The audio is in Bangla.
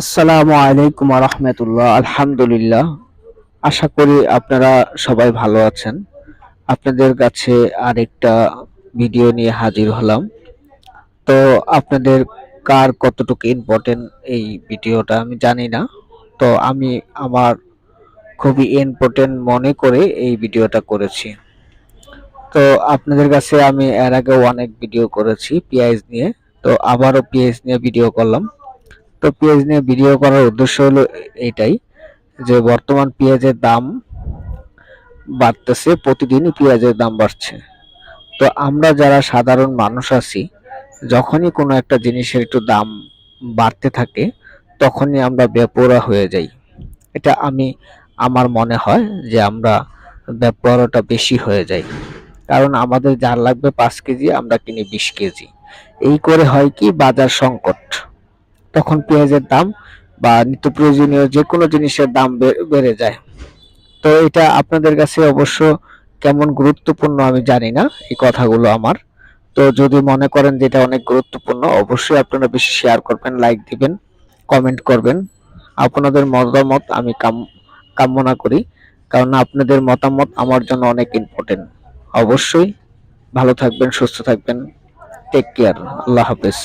আসসালামু আলাইকুম রহমতুল্লাহ। আলহামদুলিল্লাহ। আশা করি আপনারা সবাই ভালো আছেন। আপনাদের কাছে আরেকটা ভিডিও নিয়ে হাজির হলাম। তো আপনাদের কার কতটুকু ইম্পর্টেন্ট এই ভিডিওটা আমি জানি না। তো আমি আমার খুবই ইম্পর্টেন্ট মনে করে এই ভিডিওটা করেছি। তো আপনাদের কাছে আমি এর আগেও অনেক ভিডিও করেছি পিআইজ নিয়ে। তো আবারও পিএইচ নিয়ে ভিডিও করলাম। তো পেঁয়াজ নিয়ে ভিডিও করার উদ্দেশ্য হলো এটাই যে বর্তমান পেঁয়াজের দাম বাড়তেছে প্রতিদিনই পেঁয়াজের দাম বাড়ছে। তো আমরা যারা সাধারণ মানুষ আছি, যখনই কোনো একটা জিনিসের একটু দাম বাড়তে থাকে, তখনই আমরা বেপরা হয়ে যাই। এটা আমি, আমার মনে হয় যে আমরা বেপরাটা বেশি হয়ে যাই। কারণ আমাদের যার লাগবে পাঁচ কেজি, আমরা কিনি বিশ কেজি। এই করে হয় কি, বাজার সংকট। তখন পেঁয়াজের দাম বা নিত্য প্রয়োজনীয় যে কোনো জিনিসের দাম বেড়ে যায়। তো এটা আপনাদের কাছে অবশ্য কেমন গুরুত্বপূর্ণ আমি জানি না, এই কথাগুলো আমার। তো যদি মনে করেন যে এটা অনেক গুরুত্বপূর্ণ, অবশ্যই আপনারা বেশি শেয়ার করবেন লাইক দিবেন কমেন্ট করবেন। আপনাদের মতামত আমি কাম, কামনা করি, কারণ আপনাদের মতামত আমার জন্য অনেক ইম্পর্টেন্ট অবশ্যই ভালো থাকবেন, সুস্থ থাকবেন। টেক কেয়ার আল্লাহ হাফেজ।